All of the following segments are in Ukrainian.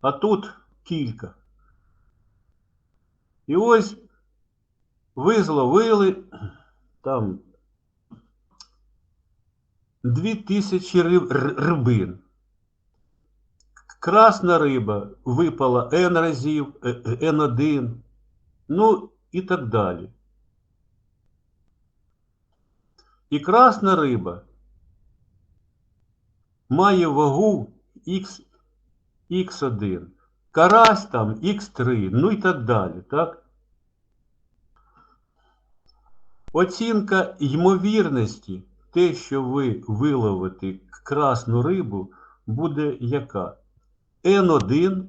а тут кілька. І ось ви зловили там дві тисячі риб, р- рибин. Красна риба випала N разів, е, е, N1, ну і так далі. І красна риба має вагу X, X1, карась там X3, ну і так далі, так? Оцінка ймовірності, те, що ви виловите красну рибу, буде яка? N1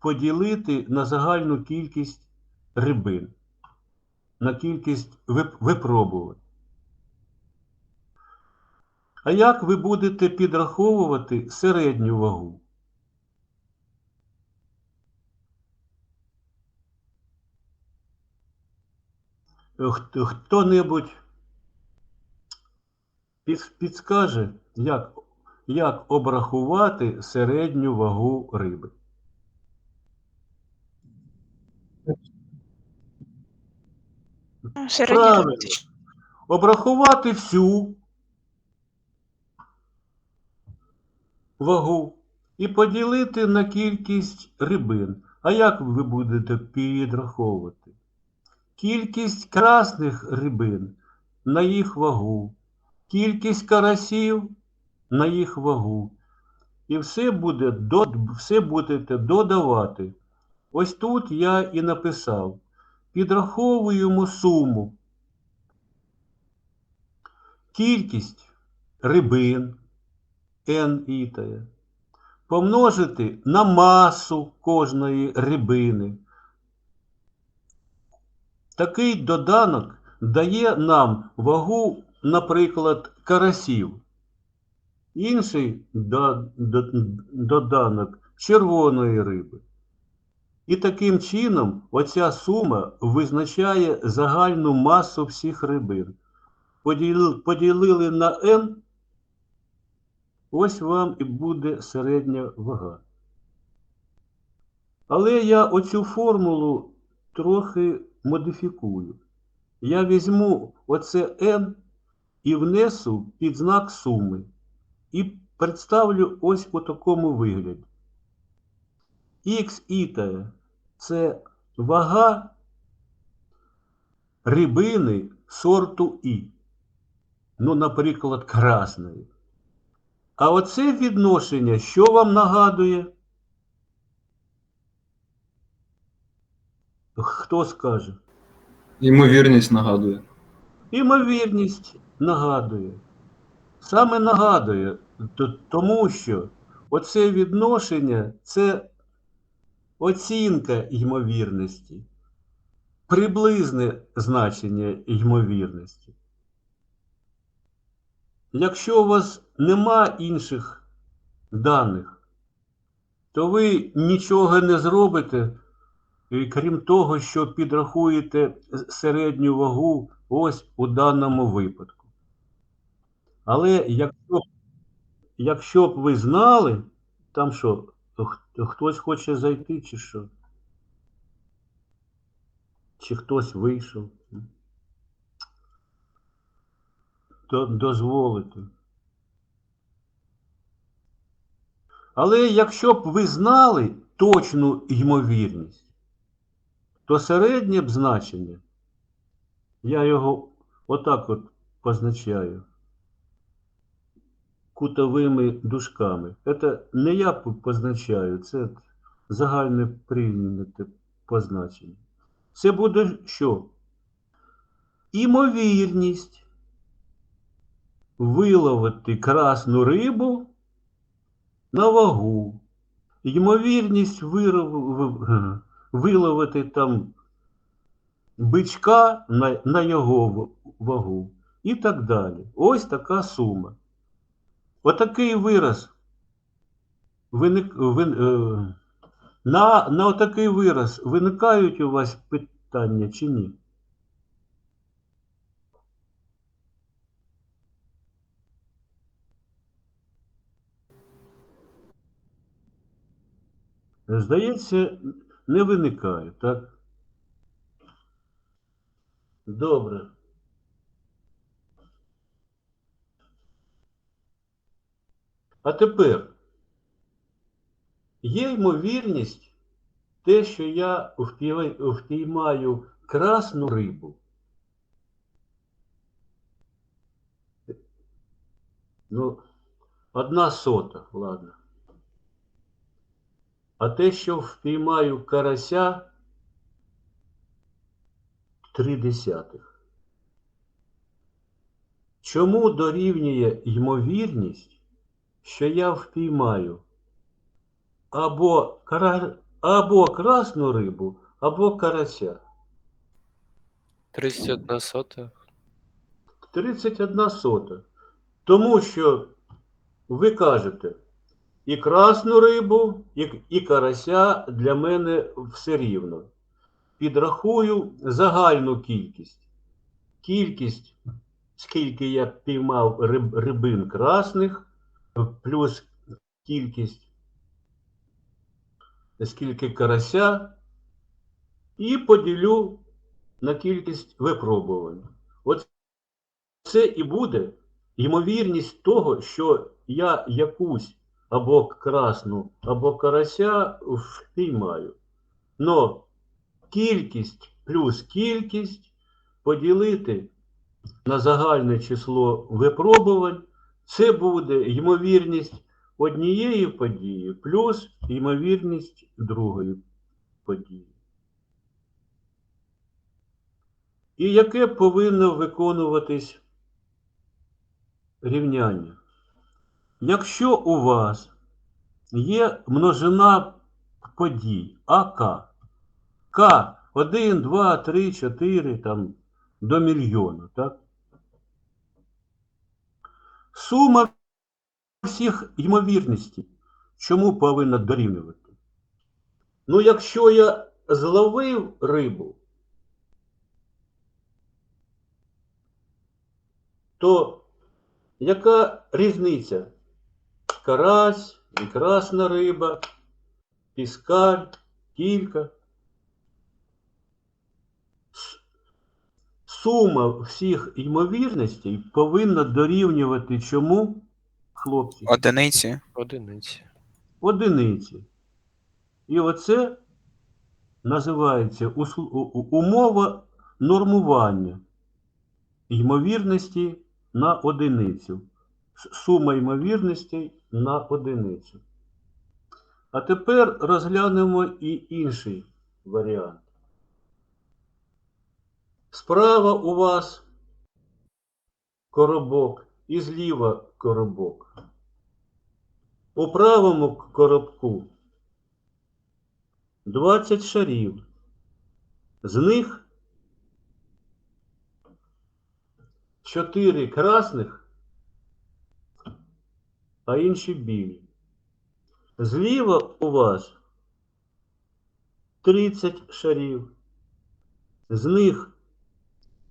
поділити на загальну кількість рибин, на кількість вип- випробувань. А як ви будете підраховувати середню вагу? Хто-небудь підскаже, як, як обрахувати середню вагу риби? Правильно. Обрахувати всю вагу і поділити на кількість рибин. А як ви будете підраховувати? Кількість красних рибин на їх вагу, кількість карасів на їх вагу. І все, буде, все будете додавати. Ось тут я і написав. Підраховуємо суму. Кількість рибин N ітая помножити на масу кожної рибини. Такий доданок дає нам вагу, наприклад, карасів. Інший до- до- доданок червоної риби. І таким чином оця сума визначає загальну масу всіх рибин. Поділили на n, ось вам і буде середня вага. Але я оцю формулу трохи модифікую. Я візьму оце n і внесу під знак суми. І представлю ось у такому вигляді. Х іта це вага рибини сорту І. Ну, наприклад, красної. А оце відношення, що вам нагадує? Хто скаже? Ймовірність нагадує. Імовірність нагадує. Саме нагадує, тому що оце відношення це оцінка ймовірності, приблизне значення ймовірності. Якщо у вас нема інших даних, то ви нічого не зробите, крім того, що підрахуєте середню вагу ось у даному випадку. Але якщо, якщо б ви знали, там що, хтось хоче зайти, чи що? Чи хтось вийшов? То дозволити. Але якщо б ви знали точну ймовірність, то середнє б значення, я його отак от позначаю кутовими дужками. Це не я позначаю, це загальне прийняте позначення. Це буде що? Імовірність виловити красну рибу на вагу. Ймовірність виров- в- виловити там бичка на, на його вагу і так далі. Ось така сума. Отакий вираз. Виник, вин, е, на, на отакий вираз виникають у вас питання чи ні? Здається, не виникає, так? Добре. А тепер є ймовірність те, що я впійма- впіймаю красну рибу. Ну, одна сота, ладно. А те, що впіймаю карася три десятих. Чому дорівнює ймовірність, що я впіймаю або, кара... або красну рибу, або карася? 31 сота. 31 сота. Тому що ви кажете, і красну рибу, і, і карася для мене все рівно. Підрахую загальну кількість. Кількість, скільки я піймав риб, рибин красних, плюс кількість, скільки карася, і поділю на кількість випробувань. От це і буде ймовірність того, що я якусь або красну, або карася впіймаю. Но кількість плюс кількість поділити на загальне число випробувань, це буде ймовірність однієї події плюс ймовірність другої події. І яке повинно виконуватись рівняння? Якщо у вас є множина подій АК, К 1, 2, 3, 4 там, до мільйона, так? Сума всіх ймовірностей, чому повинна дорівнювати? Ну, якщо я зловив рибу, то яка різниця? Карась, і красна риба, піскаль, кілька. Сума всіх ймовірностей повинна дорівнювати чому, хлопці? Одиниці. Одиниці. Одиниці. І оце називається умова нормування ймовірності на одиницю. Сума ймовірностей на одиницю. А тепер розглянемо і інший варіант. Справа у вас коробок і зліва коробок. У правому коробку 20 шарів. З них 4 красних, а інші білі. Зліва у вас 30 шарів. З них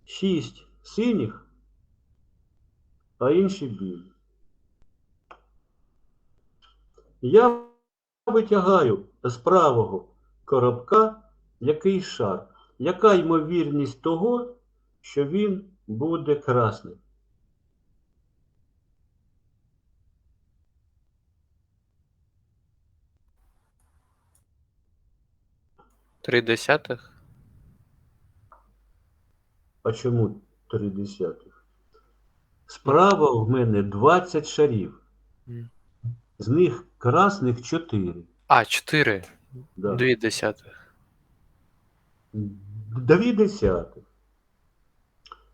6 синіх, а інші білі. Я витягаю з правого коробка який шар. Яка ймовірність того, що він буде красним? Три десятих. А чому 3 десятих? Справа в мене 20 шарів. З них красних 4. А, чотири. Да. Дві десятих. Дві десятих.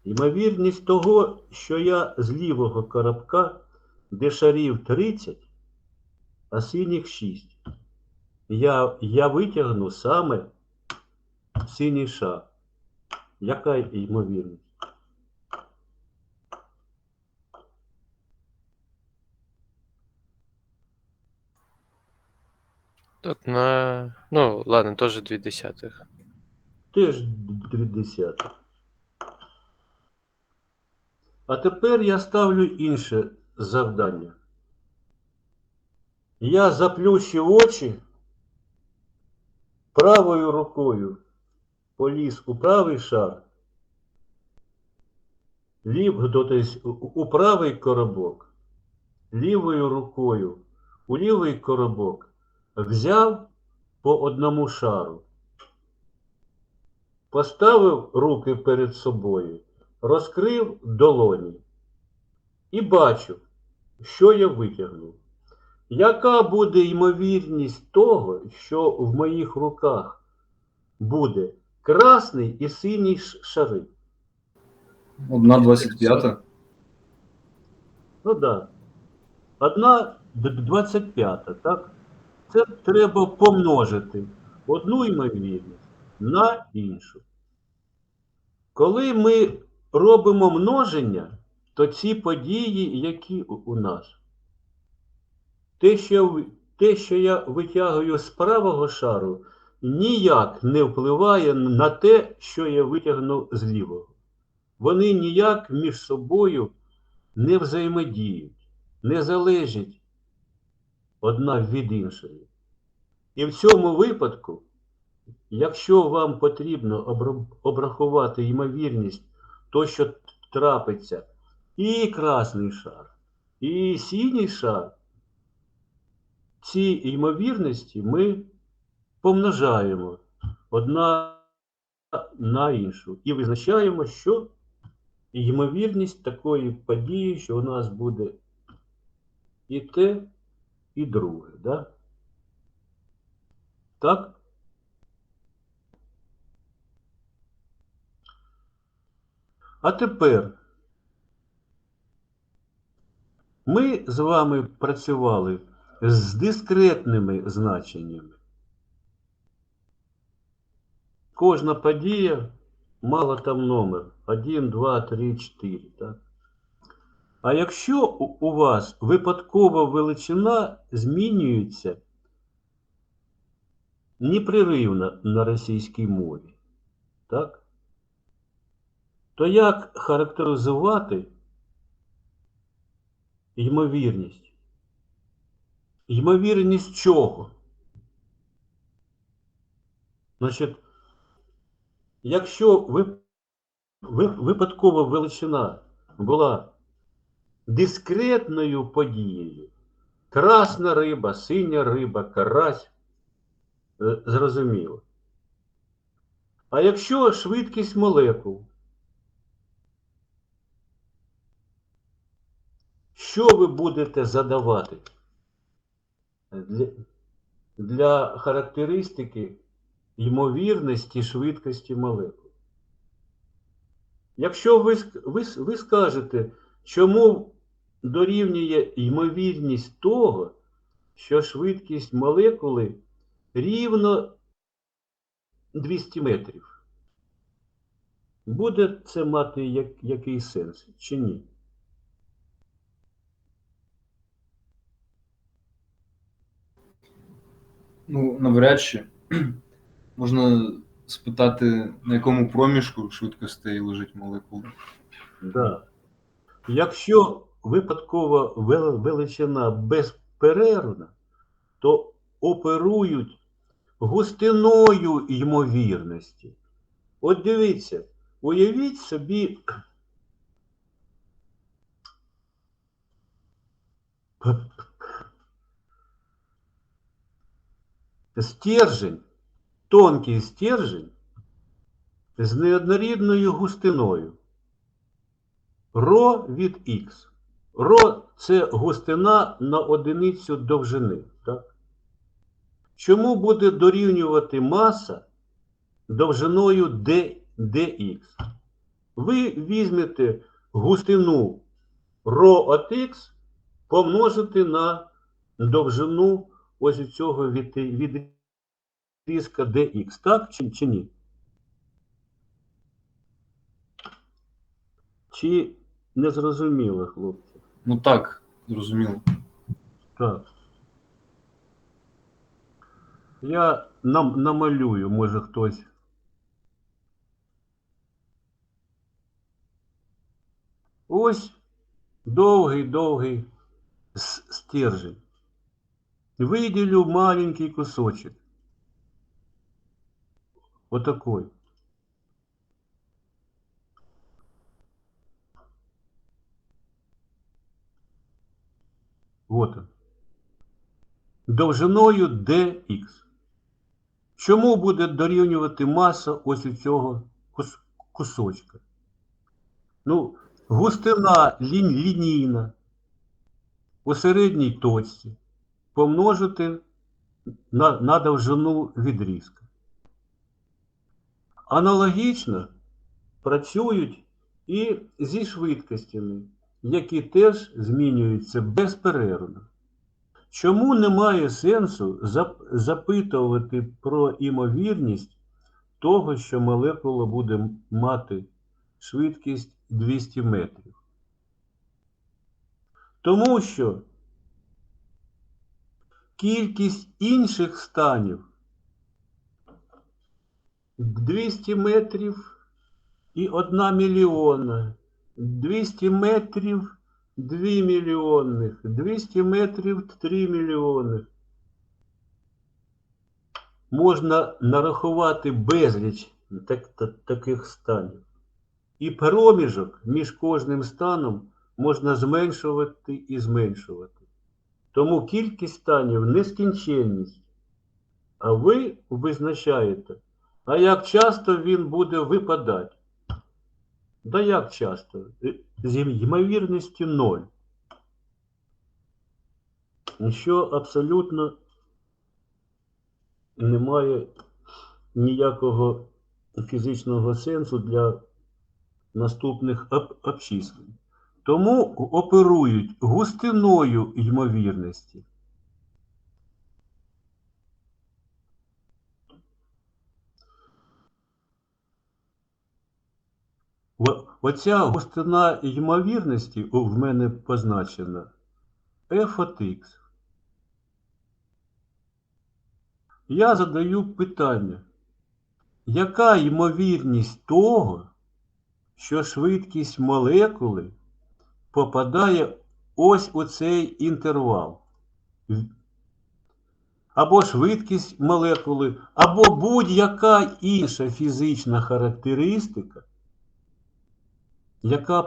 Ймовірність того, що я з лівого коробка, де шарів 30, а синіх 6. Я, я витягну саме синій шар. Яка ймовірність? Тут на. Ну, ладно, теж дві десятих. Теж 3 десятих. А тепер я ставлю інше завдання. Я заплющив очі правою рукою поліз у правий шар, лів, тобто у- правий коробок, лівою рукою у лівий коробок взяв по одному шару, поставив руки перед собою, розкрив долоні і бачу, що я витягнув. Яка буде ймовірність того, що в моїх руках буде красний і синій шари? Одна 25. Ну так. Да. Одна д- 25, так? Це треба помножити одну ймовірність на іншу. Коли ми робимо множення, то ці події, які у у нас, те, що, те, що я витягую з правого шару, ніяк не впливає на те, що я витягну з лівого. Вони ніяк між собою не взаємодіють, не залежать одна від іншої. І в цьому випадку, якщо вам потрібно обрахувати ймовірність, то, що трапиться і красний шар, і синій шар, ці ймовірності ми помножаємо одна на іншу і визначаємо, що ймовірність такої події, що у нас буде і те, і друге. Да? Так? А тепер ми з вами працювали з дискретними значеннями. Кожна подія мала там номер 1, 2, 3, 4. Так? А якщо у вас випадкова величина змінюється непреривно на російській мові, так? то як характеризувати ймовірність? Ймовірність чого? Значить, якщо ви, ви, випадкова величина була дискретною подією, красна риба, синя риба, карась, е, зрозуміло. А якщо швидкість молекул, що ви будете задавати для, для характеристики ймовірності швидкості молекул? Якщо ви, ви, ви скажете, чому дорівнює ймовірність того, що швидкість молекули рівно 200 метрів, буде це мати як, який сенс чи ні? Ну, навряд чи. Можна спитати, на якому проміжку швидкостей лежить молекула. Да. Якщо випадкова величина безперервна, то оперують густиною ймовірності. От дивіться, уявіть собі стержень, тонкий стержень з неоднорідною густиною. Ро від Х. Ро це густина на одиницю довжини. Так? Чому буде дорівнювати маса довжиною D, dx? Ви візьмете густину ро от Х, помножите на довжину ось цього від, відрізка dx. Так чи, чи ні? Чи не зрозуміло, хлопці? Ну так, зрозуміло. Так. Я нам, намалюю, може хтось. Ось довгий-довгий стержень. Виділю маленький кусочок. Отакой. Вот он. Довжиною dx. Чому буде дорівнювати маса ось у цього кусочка? Ну, густина лін- лінійна у середній точці помножити на, на довжину відрізка. Аналогічно працюють і зі швидкостями, які теж змінюються безперервно. Чому немає сенсу запитувати про імовірність того, що молекула буде мати швидкість 200 метрів? Тому що кількість інших станів 200 метрів і 1 мільйона, 200 метрів 2 мільйонних, 200 метрів 3 мільйонних. Можна нарахувати безліч так, та- таких станів. І проміжок між кожним станом можна зменшувати і зменшувати. Тому кількість станів нескінченність. А ви визначаєте, а як часто він буде випадати. Да як часто? Е, З ймовірністю 0. Що абсолютно немає ніякого фізичного сенсу для наступних об- обчислень. Тому оперують густиною ймовірності. Оця густина ймовірності в мене позначена f от x. Я задаю питання, яка ймовірність того, що швидкість молекули попадає ось у цей інтервал? Або швидкість молекули, або будь-яка інша фізична характеристика, яка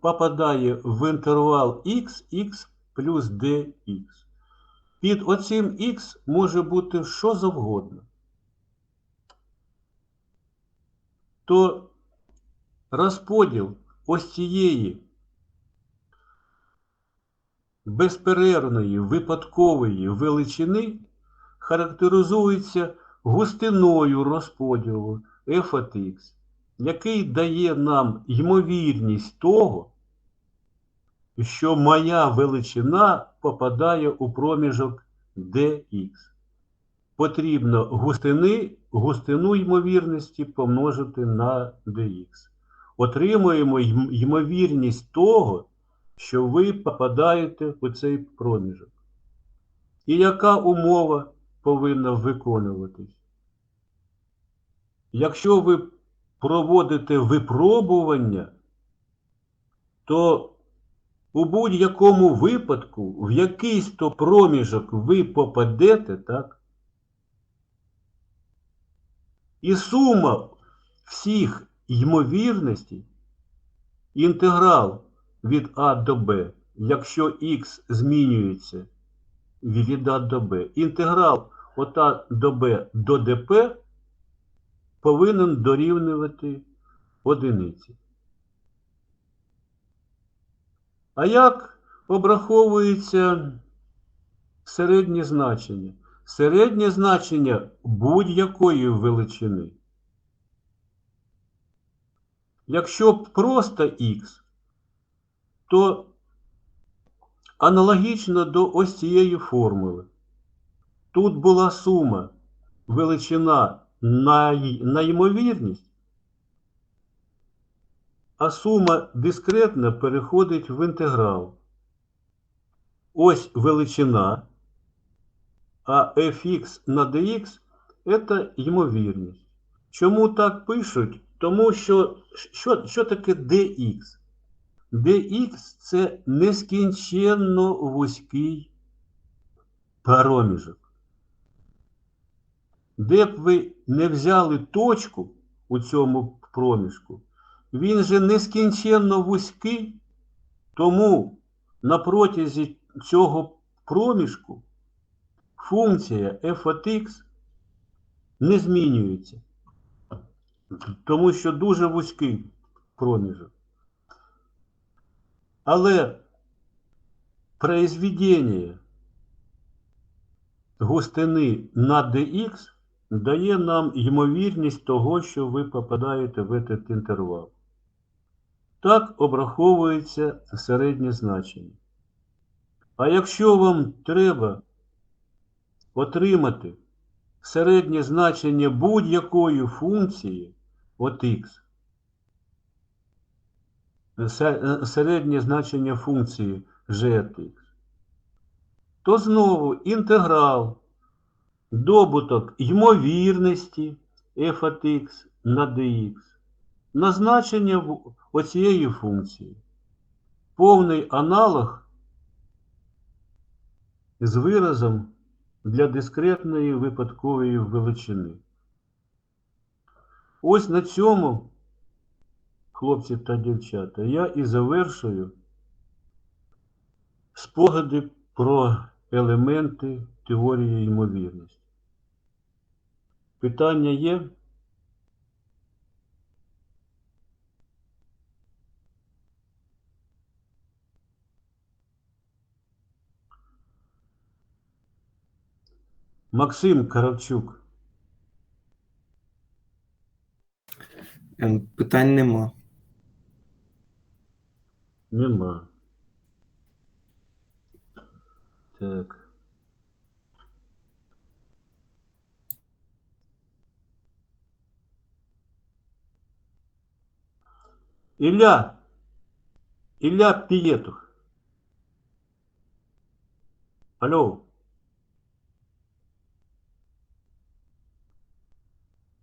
попадає в інтервал x, x плюс dx. Під оцим x може бути що завгодно. То розподіл ось цієї безперервної випадкової величини характеризується густиною розподілу f от x, який дає нам ймовірність того, що моя величина попадає у проміжок dx. Потрібно густини, густину ймовірності помножити на dx. Отримуємо ймовірність того, що ви попадаєте у цей проміжок. І яка умова повинна виконуватись? Якщо ви проводите випробування, то у будь-якому випадку, в якийсь то проміжок ви попадете, так? І сума всіх ймовірностей, інтеграл від А до Б, якщо х змінюється від А до Б, інтеграл от А до Б до ДП повинен дорівнювати одиниці. А як обраховується середнє значення? Середнє значення будь-якої величини. Якщо просто х, то аналогічно до ось цієї формули. Тут була сума величина на, ймовірність, а сума дискретна переходить в інтеграл. Ось величина, а fx на dx – це ймовірність. Чому так пишуть? Тому що що, що таке dx? dx – це нескінченно вузький проміжок. Де б ви не взяли точку у цьому проміжку, він же нескінченно вузький, тому на протязі цього проміжку функція f от x не змінюється, тому що дуже вузький проміжок. Але произведення густини на dx дає нам ймовірність того, що ви попадаєте в этот інтервал. Так обраховується середнє значення. А якщо вам треба отримати середнє значення будь-якої функції от x, середнє значення функції g от x, то знову інтеграл добуток ймовірності f от x на dx на значення в- оцієї функції. Повний аналог з виразом для дискретної випадкової величини. Ось на цьому, хлопці та дівчата, я і завершую спогади про елементи теорії ймовірності. Питання є? Максим Каравчук. Ем, Питань нема. Нема. Так. Ілля. Ілля Пієтух. Алло.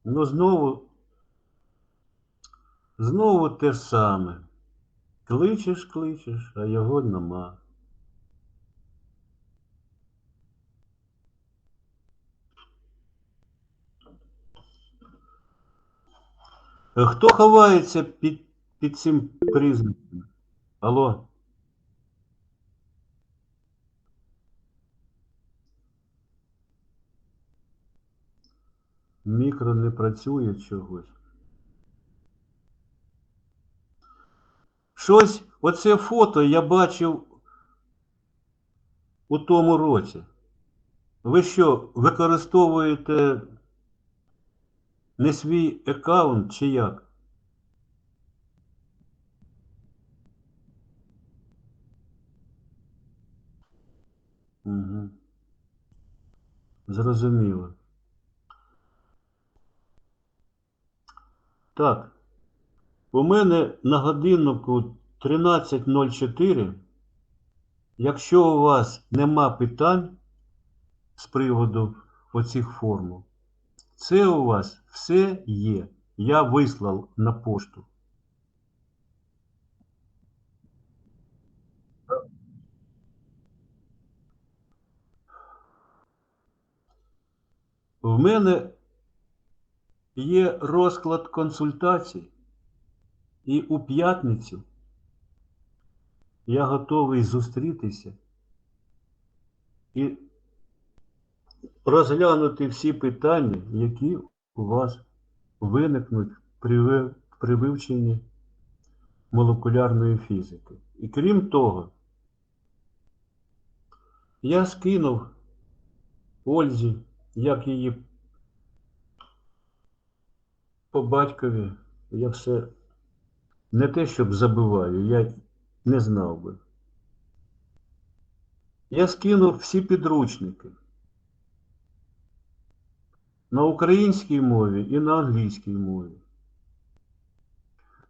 Ну знову. Знову те саме. Кличеш, кличеш, а його нема. Хто ховається під, під цим прізвищем? Алло? Мікро не працює чогось. Щось, оце фото я бачив у тому році. Ви що, використовуєте не свій аккаунт чи як? Угу. Зрозуміло. Так. У мене на годиннику 13.04. Якщо у вас нема питань з приводу оцих формул, це у вас все є. Я вислав на пошту. В мене є розклад консультацій, і у п'ятницю я готовий зустрітися і розглянути всі питання, які у вас виникнуть при, вивченні молекулярної фізики. І крім того, я скинув Ользі, як її по батькові, я все не те, щоб забиваю, я не знав би. Я скинув всі підручники на українській мові і на англійській мові.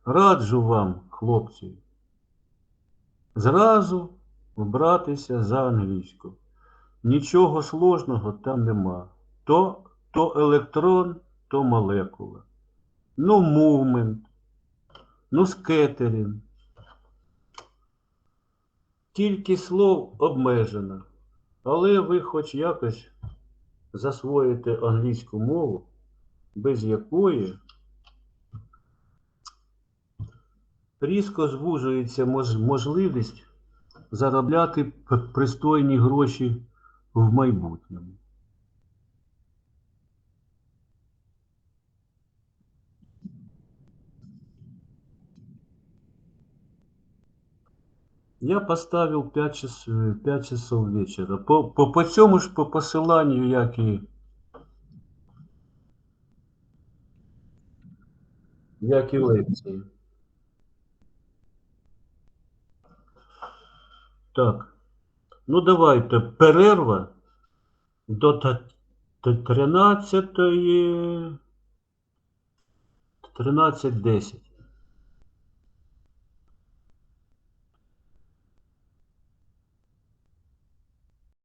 Раджу вам, хлопці, зразу братися за англійську. Нічого сложного там нема. То, то електрон, то молекула. Ну, мувмент, ну, скетерінг. Кількість слов обмежена, але ви хоч якось засвоїти англійську мову, без якої різко звужується мож- можливість заробляти пристойні гроші в майбутньому. Я поставил 5, час, 5 часов вечера. По, по, по цьому ж по посиланню, як і, як і лекції. Так. Ну давайте перерва до та- та- 13. 13.10.